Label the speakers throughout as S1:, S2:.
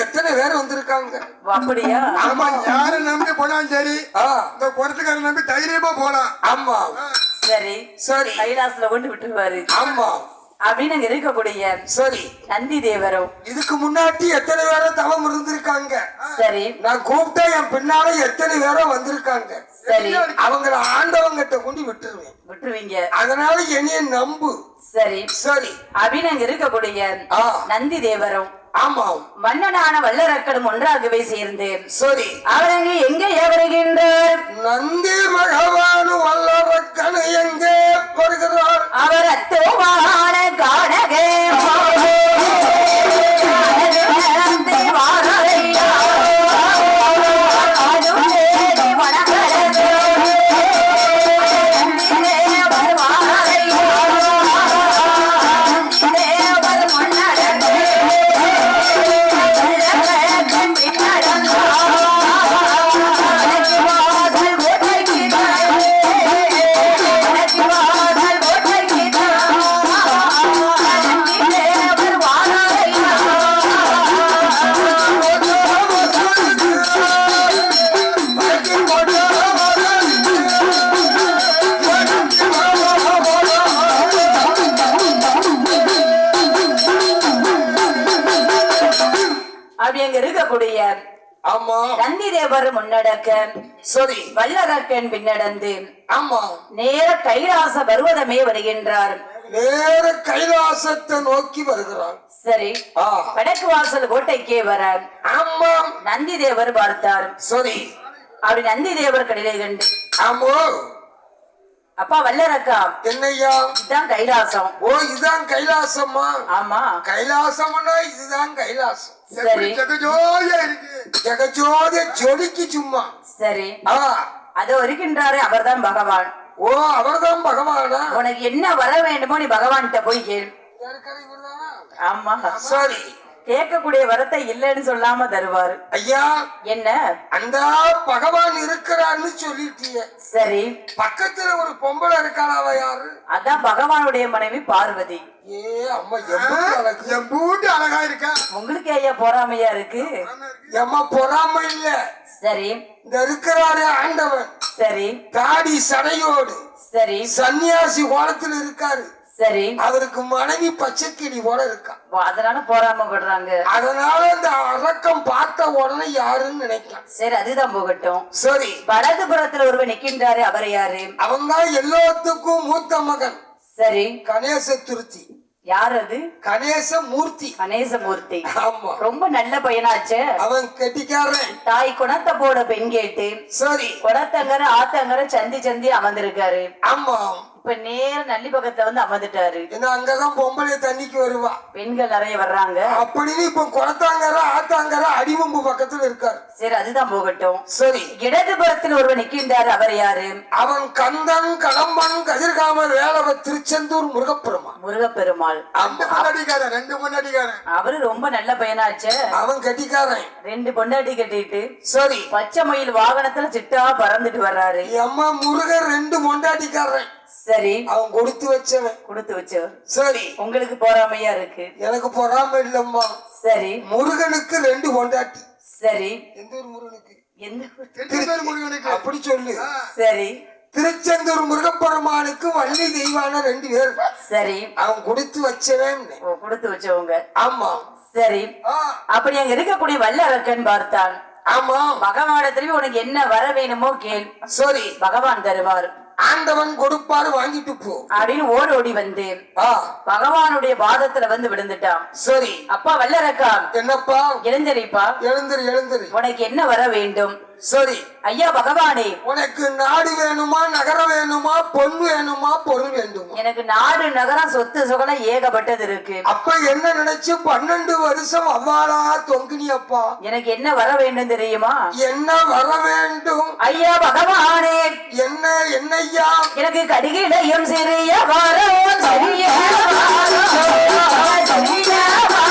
S1: எத்தனை பேர் வந்திருக்காங்க?
S2: அப்படியா?
S3: ஆமா. யாரை நம்பி போனாலும் சரி இந்த குடத்துக்காரன் நம்பி தைரியமா போலாம்.
S1: ஆமா.
S2: சரி.
S1: சரி.
S2: கைலாசல கொண்டு விட்டுருவாரு.
S1: ஆமா.
S2: அப்படின்னு அங்க இருக்கக்கூடிய
S1: சரி.
S2: நந்தி தேவரும்
S1: இதுக்கு முன்னாடி எத்தனை பேரோ தவம் இருந்திருக்காங்க?
S2: சரி.
S1: நான் கூப்பிட்டா என் பின்னால எத்தனை பேரோ வந்திருக்காங்க?
S2: சரி.
S1: அவங்கள ஆண்டவங்கிட்ட கொண்டு விட்டுருவேன்.
S2: விட்டுருவீங்க.
S1: அதனால என்னைய நம்பு.
S2: சரி.
S1: சரி.
S2: அப்படின்னு அங்க இருக்கக்கூடிய
S1: ஆ.
S2: நந்தி தேவரும்
S1: ஆமா
S2: மன்னனான வல்லரக்கடும் ஒன்றாகவே சேர்ந்து
S1: சரி.
S2: அவர் அங்கே எங்கே வருகின்றார்
S1: நந்தி பகவான் வல்லரக்கனு எங்கே வருகிறார்?
S2: அவர் அத்தோமான தேவர் முன்னடக்க.
S1: சரி.
S2: வல்லரக்கன் பின்னடந்து.
S1: ஆமா.
S2: நேர கைலாச பருவதமே வருகின்றார்.
S1: நேர கைலாசத்தை நோக்கி வருகிறான்
S2: சரி. வடக்கு வாசல் கோட்டைக்கே வர.
S1: ஆமா.
S2: நந்தி தேவர் பார்த்தார்.
S1: சரி.
S2: அப்படி நந்தி தேவர் கடிலை கண்டு
S1: ஆமோ.
S2: அப்பா வல்லரக்கா
S1: என்னய்யா?
S2: இதுதான் கைலாசம்.
S1: ஓ இதுதான் கைலாசமா
S2: ஆமா.
S1: கைலாசம்னா இதுதான் கைலாசம்.
S2: சரி.
S3: ஜெகஜோதியா இருக்கு.
S1: ஜெகஜோதி ஜொலிக்கு சும்மா.
S2: சரி.
S1: ஆ.
S2: அதோ இருக்கின்றாரு அவர்தான் பகவான்.
S1: ஓ அவர்தான் பகவானா?
S2: உனக்கு என்ன வர வேண்டுமோ நீ பகவான்கிட்ட போய் கேள். ஆமா.
S1: சரி.
S2: கேட்கக்கூடிய வரத்தை இல்லைன்னு சொல்லாம தருவாரு.
S1: ஐயா
S2: என்ன?
S1: அந்த பகவான் இருக்கிறான்னு சொல்லிட்டிய.
S2: சரி.
S1: பக்கத்துல ஒரு பொம்பளை இருக்காளாவ யாரு?
S2: அதான் பகவானுடைய மனைவி பார்வதி.
S1: ஏ அம்மா எம்புட்டு அழகு.
S3: என் பூட்டு அழகா இருக்கா?
S2: உங்களுக்கு ஐயா பொறாமையா இருக்கு?
S1: எம்மா பொறாம இல்ல.
S2: சரி.
S1: இந்த இருக்கிறாரு ஆண்டவன்.
S2: சரி.
S1: தாடி சடையோடு
S2: சரி.
S1: சன்னியாசி கோலத்துல இருக்காரு.
S2: சரி.
S1: அவருக்கு மனைவி பச்சைக்கிளி போல இருக்கா
S2: அதனால பொறாம படுறாங்க
S1: அதனால இந்த அரக்கம் பார்த்த உடனே யாருன்னு நினைக்கலாம்.
S2: சரி அதுதான் போகட்டும்.
S1: சரி.
S2: வலதுபுறத்துல ஒருவர் நிக்கின்றாரு. அவர் யாரு?
S1: தான் எல்லாத்துக்கும் மூத்த மகன்.
S2: சரி.
S1: கணேச துருத்தி
S2: யார் அது?
S1: கணேச மூர்த்தி
S2: கணேசமூர்த்தி.
S1: ஆமா.
S2: ரொம்ப நல்ல பையனாச்சே.
S1: அவன் கெட்டிக்காரன்.
S2: தாய் குணத்தை போட பெண் கேட்டு.
S1: சரி.
S2: குடத்தங்கர ஆத்தங்கர சந்தி சந்தி அமர்ந்திருக்காரு.
S1: ஆமா.
S2: இப்ப நேர நல்லி பக்கத்துல வந்து அமர்ந்துட்டாரு.
S1: ஏன்னா அங்கதான் பொம்பளை தண்ணிக்கு வருவா.
S2: பெண்கள் நிறைய வர்றாங்க.
S1: அப்படின்னு இப்ப குளத்தாங்கர ஆத்தாங்கர அடிவம்பு பக்கத்துல இருக்காரு.
S2: சரி அதுதான் போகட்டும்.
S1: சரி.
S2: இடதுபுறத்தில் ஒருவர் நிக்கின்றாரு. அவர் யாரு?
S1: அவன் கந்தன் கடம்பன் கதிர்காமர் வேலவ திருச்செந்தூர் முருகப்பெருமா
S2: முருகப்பெருமாள்.
S3: ரெண்டு பொண்டாட்டிக்காரன் ரெண்டு பொண்டாட்டிக்காரன்
S2: அவரு ரொம்ப நல்ல பையனாச்சே.
S1: அவன் கட்டிக்காரன்.
S2: ரெண்டு பொண்டாட்டி கட்டிட்டு
S1: சரி.
S2: பச்சை மயில் வாகனத்துல சிட்டா பறந்துட்டு வர்றாரு.
S1: அம்மா முருகன் ரெண்டு பொண்டாட்டிக்காரன்.
S2: சரி.
S1: அவன் கொடுத்து வச்சவன்.
S2: கொடுத்து வச்சவர்.
S1: சரி.
S2: உங்களுக்கு போறாமையா இருக்கு.
S1: எனக்கு பொறாம இல்லம்மா.
S2: சரி.
S1: முருகனுக்கு ரெண்டு பொண்டாட்டி.
S2: சரி.
S1: எந்த ஒரு முருகனுக்கு?
S2: எந்த
S3: திருச்செந்தூர் முருகனுக்கு.
S1: அப்படி சொல்லு.
S2: சரி.
S1: திருச்செந்தூர் முருகப்பெருமானுக்கு வள்ளி தெய்வான ரெண்டு பேர்.
S2: சரி.
S1: அவன் கொடுத்து வச்சவன்.
S2: கொடுத்து வச்சவங்க.
S1: ஆமா.
S2: சரி. அப்படி அங்க இருக்கக்கூடிய வல்லரக்கன் பார்த்தான்.
S1: ஆமா.
S2: பகவானிடத்துல உனக்கு என்ன வர வேணுமோ கேள்.
S1: சரி.
S2: பகவான் தருவார்.
S1: ஆண்டவன் கொடுப்பாரு வாங்கிட்டு போ.
S2: அப்படின்னு ஓடி ஓடி வந்து
S1: ஆ.
S2: பகவானுடைய பாதத்துல வந்து விழுந்துட்டான்.
S1: சரி.
S2: அப்பா வல்லரக்கா.
S1: என்னப்பா?
S2: எழுந்தரிப்பா.
S1: எழுந்திரு எழுந்திரு.
S2: உனக்கு என்ன வர வேண்டும்?
S1: சரி.
S2: ஐயா பகவானே.
S1: உனக்கு நாடு வேணுமா நகரம் வேணுமா பொன் வேணுமா பொருள் வேண்டுமா?
S2: எனக்கு நாடு நகரம் சொத்து சுகலம் ஏகப்பட்டது இருக்கு.
S1: அப்ப என்ன நினைச்சு பன்னெண்டு வருஷம் அவ்வாளா தொங்கினியப்பா?
S2: எனக்கு என்ன வர வேண்டும் தெரியுமா?
S1: என்ன வர வேண்டும்?
S2: ஐயா பகவானே.
S1: என்ன என்னய்யா?
S2: எனக்கு கடிகிடையும் சிறிய வரம் சிறிய வரம், சிறிய வரம்.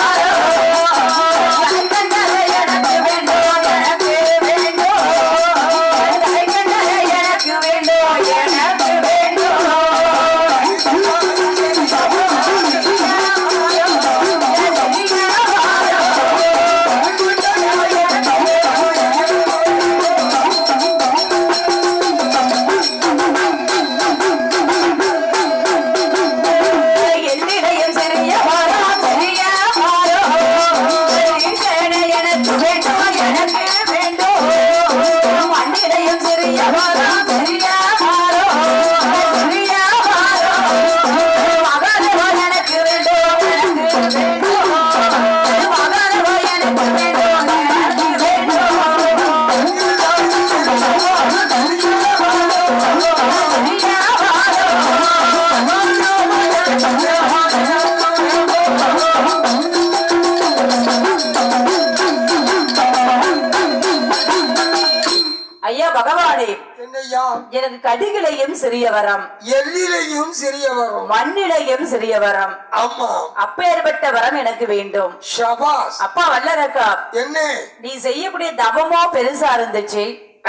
S2: பகவானே
S1: என்னையா?
S2: எனக்கு கடுகிலையும் சிறிய வரம்
S1: எல்லிலையும் சிறிய வரும்
S2: மண்ணிலையும் சிறிய வரம்
S1: ஆமா.
S2: அப்பேற்பட்ட வரம் எனக்கு வேண்டும்.
S1: ஷபாஸ்.
S2: அப்பா வல்லரக்கா
S1: என்ன?
S2: நீ செய்யக்கூடிய தவமோ பெருசா இருந்துச்சு.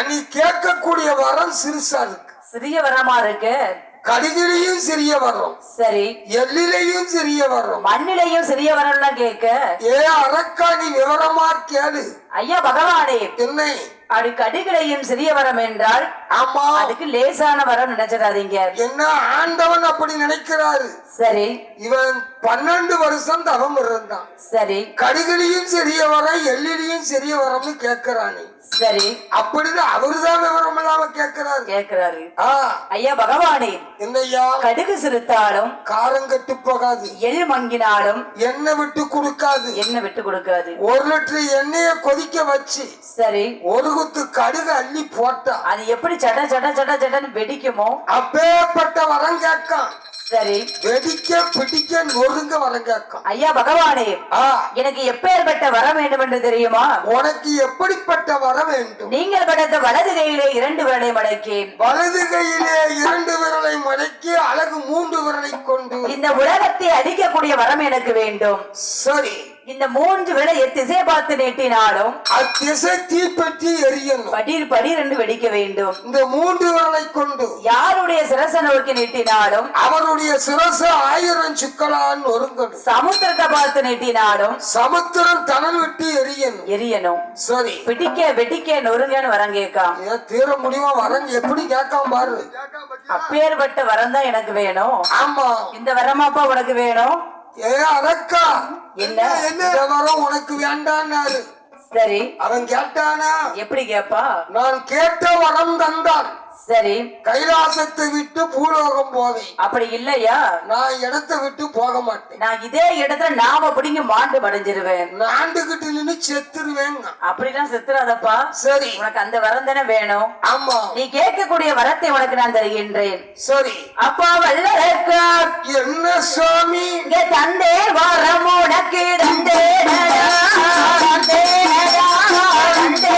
S1: நீ கேட்கக்கூடிய வரம் சிறுசா இருக்கு.
S2: சிறிய வரமா இருக்கு?
S1: கடிதிலையும் சிறிய வரும்
S2: சரி.
S1: எல்லிலையும் சிறிய வரும்
S2: மண்ணிலையும் சிறிய வரம்லாம் கேட்க.
S1: ஏ அரக்கா நீ விவரமா கேளு.
S2: ஐயா பகவானே.
S1: என்னை?
S2: அது கடுகிலையும் சிறிய வரம் என்றால்
S1: ஆமா.
S2: அதுக்கு லேசான வரம் நினைச்சிடாதீங்க.
S1: என்ன ஆண்டவன் அப்படி நினைக்கிறாரு?
S2: சரி.
S1: இவன் பன்னெண்டு வருஷம் தவம் இருந்தான்.
S2: சரி.
S1: கடிகளியும் சிறிய வரம் எல்லிலையும் சிறிய வரம்னு கேட்கிறானே.
S2: சரி.
S1: அப்படின்னு அவருதான் விவரம் இல்லாம கேட்கிறாரு.
S2: கேக்குறாரு
S1: ஆ.
S2: ஐயா பகவானே.
S1: என்னய்யா
S2: கடுகு சிறுத்தாலும்
S1: காரம் கட்டு போகாது.
S2: எள் மங்கினாலும்
S1: எண்ணெய் விட்டு கொடுக்காது.
S2: என்ன விட்டு கொடுக்காது.
S1: ஒரு லிட்டர் எண்ணெய கொதிக்க வச்சு
S2: சரி.
S1: ஒரு குத்து கடுகு அள்ளி போட்டா
S2: அது எப்படி சட சட சட சடன்னு வெடிக்குமோ?
S1: அப்பேற்பட்ட வரம் கேட்கான்.
S2: சரி.
S1: வெடிக்க பிடிக்க நொறுங்க வரம் கேட்கான்.
S2: ஐயா பகவானே. எனக்கு எப்பேற்பட்ட வரம் வேண்டும் என்று தெரியுமா?
S1: உனக்கு எப்படிப்பட்ட வேண்டும்.
S2: நீங்கள் படைத்த வலது கையிலே இரண்டு விரலை மடக்கி.
S1: வலது கையிலே இரண்டு விரலை மடக்கி அழகு மூன்று விரலை கொண்டு.
S2: இந்த உலகத்தை அடிக்கக்கூடிய வரம் எனக்கு வேண்டும்.
S1: சரி.
S2: இந்த மூன்று விரலை திசை பார்த்து நீட்டினாலும்
S1: அத்திசை தீப்பற்றி எரியணும்
S2: படீர் படீர் என்று வெடிக்க வேண்டும்.
S1: இந்த மூன்று விரலை கொண்டு
S2: யாருடைய சிரச நோக்கி நீட்டினாலும்
S1: அவருடைய சிரசு ஆயிரம் சுக்கலான் ஒருங்கணும்.
S2: சமுத்திரத்தை பார்த்து நீட்டினாலும்
S1: சமுத்திரம் தனல் விட்டு எரியணும்
S2: எரியணும்
S1: சரி.
S2: பிடிக்க வெடிக்க நொறுங்கன்னு வரம் கேட்காம்.
S1: தீர முடியுமா? வரன் எப்படி கேட்காம பாரு?
S2: அப்பேற்பட்ட வரம் தான் எனக்கு வேணும்.
S1: ஆமா.
S2: இந்த வரமாப்பா உனக்கு வேணும்?
S1: ஏ அரக்கா
S2: என்ன?
S1: இந்த வரம் உனக்கு வேண்டான்னாரு.
S2: சரி.
S1: அவன் கேட்டானா?
S2: எப்படி கேப்பா?
S1: நான் கேட்ட வரம் தந்தான்.
S2: சரி.
S1: கைலாசத்தை விட்டு பூலோகம் போவேன்.
S2: அப்படி இல்லையா?
S1: நான் இடத்தை விட்டு போக மாட்டேன்.
S2: நான் இதே இடத்துல நாம பிடிங்க மாண்டு படைஞ்சிருவேன்
S1: நாண்டுகிட்டு நின்னு செத்துருவேன்
S2: அப்படிலாம் செத்துறாதப்பா.
S1: சரி.
S2: உனக்கு அந்த வரம் தானே வேணும்.
S1: ஆமா.
S2: நீ கேட்கக்கூடிய வரத்தை உனக்கு நான் தருகின்றேன்.
S1: சரி.
S2: அப்பா வல்லரக்கா
S1: என்ன சுவாமி?
S2: இங்க தந்தே வரம் உனக்கு தந்தே தந்தே தந்தே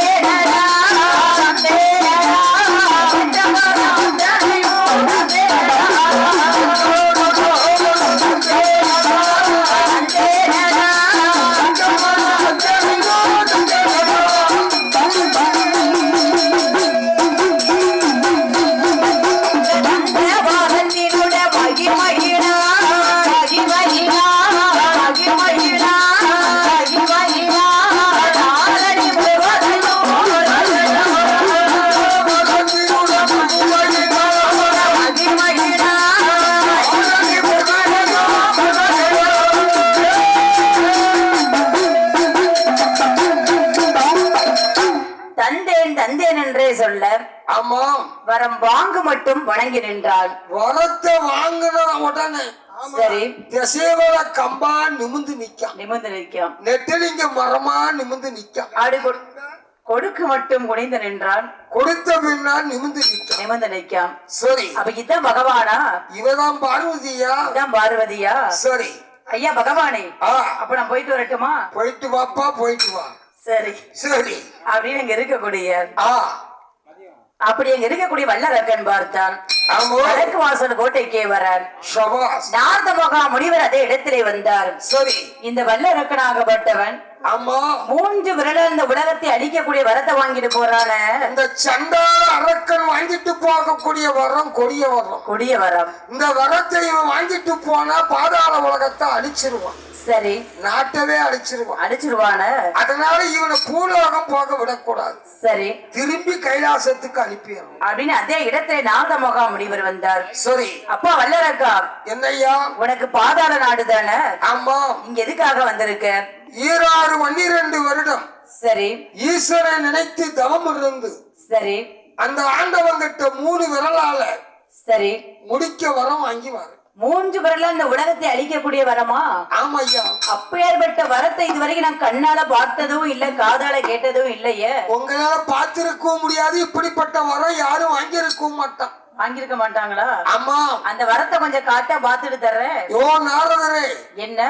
S1: ஆமாம்.
S2: வரம் வாங்கு மட்டும் வணங்கி நின்றாள்.
S1: வரத்தை வாங்கின உடனே
S2: சரி.
S1: கம்பா நிமிந்து நிக்கான்
S2: நிமிர்ந்து நிற்கும்
S1: நெட்டலிங்க மரமா நிமிந்து நிக்கான்
S2: கொடு- கொடுக்கு மட்டும் குனிந்து நின்றான்.
S1: கொடுத்த பின்னா நிமிந்து நிக்கான்
S2: நிமிர்ந்து நிற்கும்
S1: சரி.
S2: அப்ப இதான் பகவானா?
S1: இவதான் பார்வதியா?
S2: இதான் பார்வதியா?
S1: சரி.
S2: ஐயா பகவானே. அப்ப நான் போயிட்டு வரட்டுமா?
S1: போயிட்டு வாப்பா போயிட்டு வா.
S2: சரி.
S1: சரி.
S2: அப்படின்னு இங்க இருக்கக்கூடிய
S1: ஆ.
S2: அப்படி இருக்கக்கூடிய வல்லரக்கன் பார்த்தான். வடக்கு வாசல் கோட்டைக்கே வரார்.
S1: சபாஸ்
S2: நார்த மகா முனிவர் அதே இடத்திலே வந்தார்.
S1: சரி.
S2: இந்த வல்லரக்கனாகப்பட்டவன்
S1: ஆமா.
S2: மூன்று விரல இந்த உலகத்தை அழிக்கக்கூடிய வரத்தை வாங்கிட்டு போறான.
S1: இந்த சண்டால அரக்கன் வாங்கிட்டு போகக்கூடிய வரம் கொடிய வரம்.
S2: கொடிய வரம்.
S1: இந்த வரத்தை இவன் வாங்கிட்டு போனா பாதாள உலகத்தை அழிச்சிருவான்.
S2: சரி.
S1: நாட்டவே அழிச்சிருவான்.
S2: அடிச்சிருவான
S1: அதனால இவனை பூலோகம் போக விடக்கூடாது.
S2: சரி.
S1: திரும்பி கைலாசத்துக்கு அனுப்பிடணும்.
S2: அப்படின்னு அதே இடத்திலே நார்த மகா முனிவர் வந்தார்.
S1: சரி.
S2: அப்பா வல்லரக்கா
S1: என்னய்யா
S2: உனக்கு பாதாள நாடு தானே?
S1: ஆமா.
S2: இங்க எதுக்காக வந்திருக்க?
S1: ஈராறு பன்னிரண்டு வருடம்.
S2: சரி.
S1: ஈஸ்வரை நினைத்து தவம் இருந்து.
S2: சரி.
S1: அந்த ஆண்டவங்கிட்ட மூணு விரலால
S2: சரி.
S1: முடிக்க வரம் வாங்கி வர.
S2: மூன்று விரல இந்த உலகத்தை அழிக்கக்கூடிய வரமா?
S1: ஆமையா
S2: அப்பேற்பட்ட வரத்தை இதுவரைக்கும் நான் கண்ணால பார்த்ததும் இல்ல காதால கேட்டதும் இல்லையே.
S1: உங்களால பார்த்திருக்கவும் முடியாது இப்படிப்பட்ட வரம் யாரும் வாங்கியிருக்கவும் மாட்டான்.
S2: வாங்கியிருக்க மாட்டாங்களா?
S1: ஆமா.
S2: அந்த வரத்தை கொஞ்சம் காட்டா பார்த்துட்டு தர்றேன்.
S1: யோ நாரதரே.
S2: என்ன?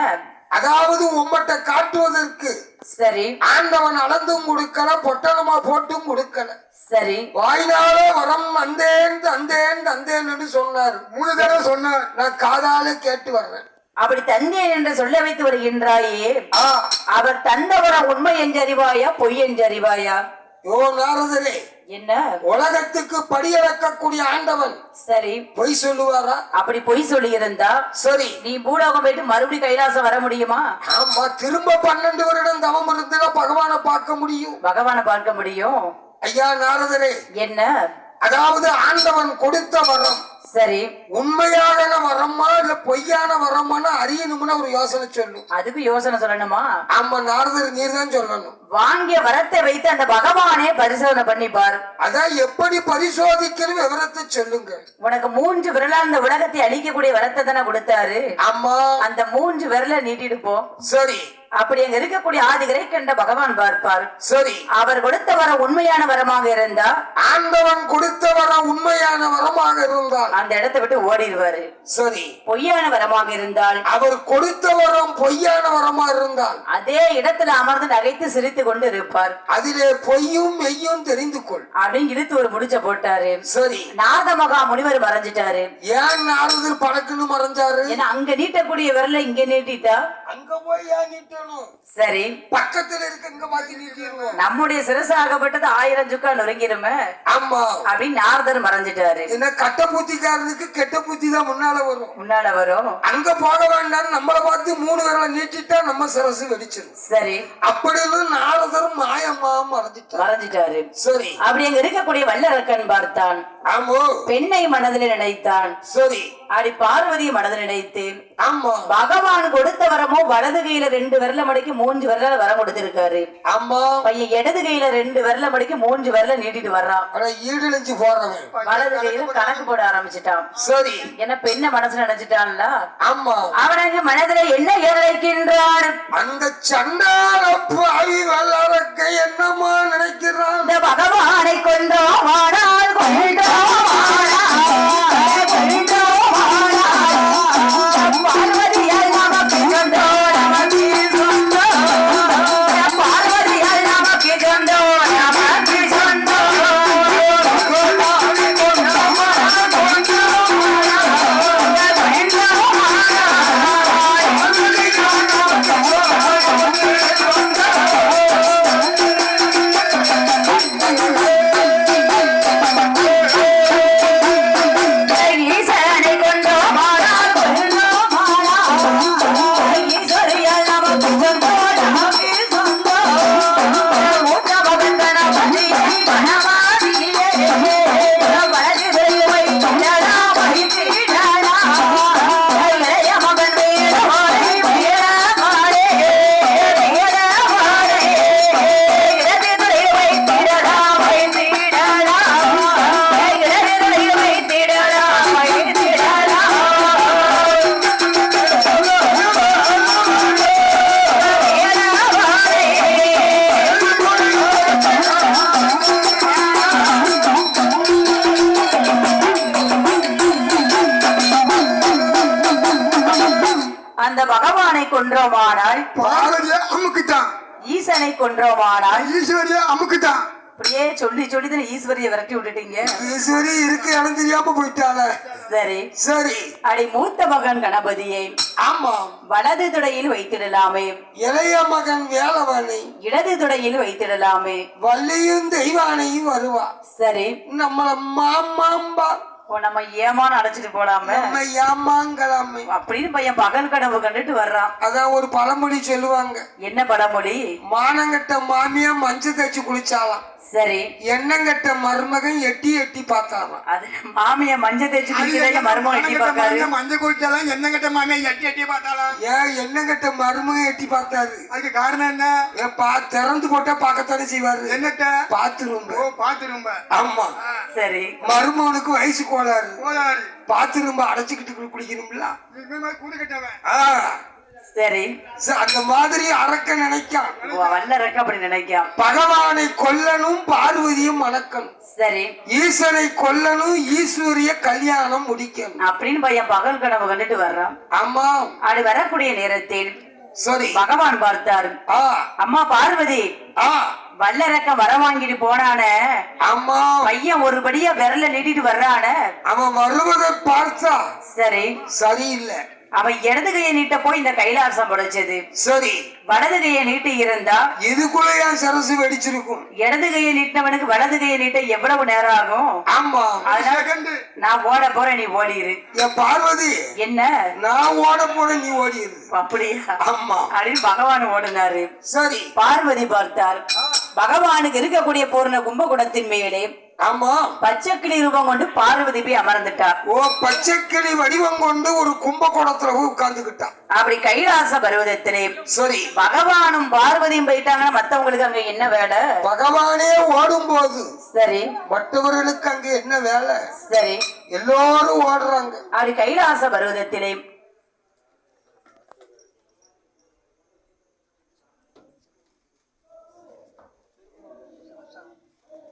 S1: அதாவது உம்மட்ட காட்டுவதற்கு
S2: சரி.
S1: ஆண்டவன் அளந்தும் கொடுக்கல பொட்டலமா போட்டும் கொடுக்கல
S2: சரி.
S1: வாய்னால வரம் வந்தேன் தந்தேன் தந்தேன்னு சொன்னாரு.
S3: மூணு தடவை சொன்னார்.
S1: நான் காதால கேட்டு வர்றேன்.
S2: அப்படி தந்தேன் என்று சொல்ல வைத்து வருகின்றாயே
S1: ஆ.
S2: அவர் தந்தவரம் உண்மை என்றறிவாயா பொய் என்றறிவாயா?
S1: யோ நாரதரே.
S2: என்ன?
S1: உலகத்துக்கு படியிறக்கக்கூடிய ஆண்டவன்.
S2: சரி.
S1: பொய் சொல்லுவாரா?
S2: அப்படி பொய் சொல்லி இருந்தா
S1: சரி.
S2: நீ பூலோகம் போயிட்டு மறுபடியும் கைலாசம் வர முடியுமா?
S1: ஆமா திரும்ப பன்னெண்டு வருடம் தவம் இருந்துல பகவானை பார்க்க முடியும்.
S2: பகவானை பார்க்க முடியும்.
S1: ஐயா நாரதரே.
S2: என்ன?
S1: அதாவது ஆண்டவன் கொடுத்த வரம்.
S2: சரி.
S1: உண்மையான வரமா இல்ல பொய்யான வரமான்னு அறியணும்னு ஒரு யோசனை சொல்லும்
S2: அதுக்கு யோசனை சொல்லணுமா?
S1: ஆமா நாரதர் நீர் தான் சொல்லணும்.
S2: வாங்கிய வரத்தை வைத்து அந்த பகவானே பரிசோதனை பண்ணி பாரு
S1: அதான் எப்படி பரிசோதிக்கணும் விவரத்தை சொல்லுங்க.
S2: உனக்கு மூன்று விரலா அந்த உலகத்தை அழிக்கக்கூடிய வரத்தை தானே கொடுத்தாரு.
S1: ஆமா.
S2: அந்த மூன்று விரலை நீட்டிட்டு போ.
S1: சரி.
S2: அப்படி அங்க இருக்கக்கூடிய ஆதிகரை கண்ட பகவான் பார்ப்பார்.
S1: சரி.
S2: அவர் கொடுத்த வரம் உண்மையான வரமாக இருந்தா
S1: ஆண்டவன் கொடுத்த வரம் உண்மையான வரமாக இருந்தால்
S2: அந்த இடத்தை விட்டு ஓடிடுவாரு.
S1: சரி.
S2: பொய்யான வரமாக இருந்தால்
S1: அவர் கொடுத்த வரம் பொய்யான வரமா இருந்தால்
S2: அதே இடத்துல அமர்ந்து நகைத்து சிரித்து கொண்டு இருப்பார்.
S1: அதிலே பொய்யும் மெய்யும் தெரிந்து கொள்.
S2: அப்படின்னு இழுத்து ஒரு முடிச்ச போட்டாரு.
S1: சரி.
S2: நாத மகா முனிவர் மறைஞ்சிட்டாரு.
S1: ஏன் நாரதர் படக்குன்னு மறைஞ்சாரு?
S2: ஏன்னா அங்க நீட்டக்கூடிய விரல இங்க நீட்டிட்டா?
S1: அங்க போய் ஏன் நீட்டணும்
S2: சரி.
S1: பக்கத்துல இருக்க இங்க மாத்தி
S2: நம்முடைய சிரசாகப்பட்டது ஆயிரம் சுக்கா நொறுங்கிருமே
S1: ஆமா.
S2: அப்படின்னு நாரதர் மறைஞ்சிட்டாரு.
S1: என்ன கட்ட பூத்திக்காரனுக்கு கெட்ட பூத்தி தான் முன்னால வரும்.
S2: முன்னால வரும்.
S1: அங்க போக வேண்டாம் நம்மள பார்த்து மூணு விரல நீட்டிட்டா நம்ம சரசு வெடிச்சிடும்
S2: சரி.
S1: அப்படின்னு நாரதர் மாயமா மறைஞ்சிட்டார்.
S2: மறைஞ்சிட்டாரு.
S1: சரி.
S2: அப்படி அங்க இருக்கக்கூடிய வல்லரக்கன் பார்த்தான்.
S1: ஆமோ.
S2: பெண்ணை மனதில் நினைத்தான்.
S1: சரி.
S2: அப்படி பார்வதியை மனதில் நினைத்து
S1: ஆமா.
S2: பகவான் கொடுத்த வரமோ வலது கையில ரெண்டு விரல மடக்கி மூன்று விரல வரம் கொடுத்திருக்காரு.
S1: ஆமா.
S2: பையன் இடது கையில ரெண்டு விரல மடக்கி மூன்று விரல நீட்டிட்டு வர்றான்.
S1: ஈடுழிஞ்சு போறவன்.
S2: வலது கையில கணக்கு போட ஆரம்பிச்சிட்டான்.
S1: சரி.
S2: என்ன பெண்ண மனசுல நினைச்சிட்டான்ல?
S1: ஆமா.
S2: அவனுக்கு மனதுல என்ன ஏழைக்கின்றான்
S1: அந்த சண்டால பாவி வல்லறக்க என்னமா நினைக்கிறான்.
S2: பகவானை கொண்டோம் ஆனால் கொண்டோம் ஆனால் கொன்றோமானால்
S3: பார்வதிய அமுக்குத்தான்.
S2: ஈசனை கொன்றோமானால்
S3: ஈஸ்வரிய அமுக்குத்தான்.
S2: அப்படியே சொல்லி சொல்லி தான் ஈஸ்வரியை விரட்டி விட்டுட்டீங்க.
S1: ஈஸ்வரி இருக்கு இடம் தெரியாம போயிட்டாள
S2: சரி.
S1: சரி.
S2: அடி மூத்த மகன் கணபதியை
S1: ஆமா
S2: வலது துடையில் வைத்திடலாமே.
S1: இளைய மகன் வேலவனை
S2: இடது துடையில் வைத்திடலாமே.
S1: வள்ளியும் தெய்வானையும் வருவா.
S2: சரி.
S1: நம்மள மாமாம்பா
S2: நம்ம ஏமான்னு அடைச்சிட்டு போலாமே.
S1: நம்ம ஏமாங்கலாமே.
S2: அப்படின்னு பையன் பகல் கனவு கண்டுட்டு வர்றான்.
S1: அதான் ஒரு பழமொழி சொல்லுவாங்க.
S2: என்ன பழமொழி?
S1: மானங்கட்ட மாமியா மஞ்சள் தேய்ச்சி குளிச்சாலாம்
S2: சரி.
S1: எண்ணங்கட்ட மருமகன் எட்டி எட்டி பார்த்தாராம்.
S2: அது மாமிய மஞ்சள் தேய்ச்சி குடிக்கிறத மருமகன் எட்டி பார்க்காரு
S3: மஞ்சள் குடிச்சாலும் என்ன கட்ட மாமியா எட்டி எட்டி பார்த்தாலாம்
S1: ஏன் எண்ணங்கட்ட மருமகன் எட்டி பார்த்தாரு.
S3: அதுக்கு காரணம் என்ன?
S1: ஏன் பா திறந்து போட்டா பார்க்கத்தானே செய்வாரு.
S3: என்னட்ட?
S1: பாத்ரூம்.
S3: ஓ பாத்து ரொம்ப
S1: ஆமா
S2: சரி.
S1: மருமகனுக்கு வயசு கோளாறு.
S3: போதாரு
S1: பாத்ரூம் அடைச்சுக்கிட்டு குடிக்கணும்ல
S3: கூடு கட்டவன்.
S1: ஆ,
S2: சரி.
S1: அந்த மாதிரி அறக்க நினைக்கான்
S2: வல்லறக்க அப்படி நினைக்கான்
S1: பகவானை கொல்லணும் பார்வதியும் மணக்கணும்.
S2: சரி.
S1: ஈசனை கொல்லணும் ஈஸ்வரிய கல்யாணம் முடிக்கணும்.
S2: அப்படின்னு பையன் பகல் கனவு கண்டுட்டு வர்றான்.
S1: ஆமா
S2: அப்படி வரக்கூடிய நேரத்தில்
S1: சரி.
S2: பகவான் பார்த்தார். அம்மா பார்வதி
S1: ஆ.
S2: வல்லரக்க வர வாங்கிட்டு போனான.
S1: அம்மா
S2: பையன் ஒரு படியா விரல நீட்டிட்டு வர்றான.
S1: அவன் வருவதை பார்த்தா
S2: சரி.
S1: சரியில்லை.
S2: அவன் இடது கையை நீட்ட போய் இந்த கைலாசம் படைச்சது.
S1: சரி.
S2: வலது கையை நீட்டி இருந்தா
S1: இதுக்குள்ள சரசு வெடிச்சிருக்கும்.
S2: இடது கையை நீட்டினவனுக்கு வலது கையை நீட்ட எவ்வளவு நேரம் ஆகும்?
S1: ஆமா
S2: அதனால நான் ஓட போறேன் நீ ஓடிரு.
S1: என் பார்வதி.
S2: என்ன?
S1: நான் ஓட போனேன் நீ ஓடிடு
S2: அப்படியா?
S1: ஆமா.
S2: அப்படின்னு பகவான் ஓடினாரு.
S1: சரி.
S2: பார்வதி பார்த்தார். பகவானுக்கு இருக்கக்கூடிய பூர்ண கும்பகுடத்தின் மேலே
S1: ஆமா.
S2: பச்சைக்கிளி ரூபம் கொண்டு பார்வதி போய் அமர்ந்துட்டார்
S1: ஓ பச்சைக்கிளி வடிவம் கொண்டு ஒரு கும்பகோணத்துல உட்கார்ந்துகிட்டான்
S2: அப்படி கைலாச பருவதத்திலே
S1: சரி.
S2: பகவானும் பார்வதியும் போயிட்டாங்கன்னா மத்தவங்களுக்கு அங்க என்ன வேலை?
S1: பகவானே ஓடும் போது
S2: சரி.
S1: மற்றவர்களுக்கு அங்க என்ன வேலை?
S2: சரி.
S1: எல்லாரும் ஓடுறாங்க.
S2: அப்படி கைலாச பருவதத்திலே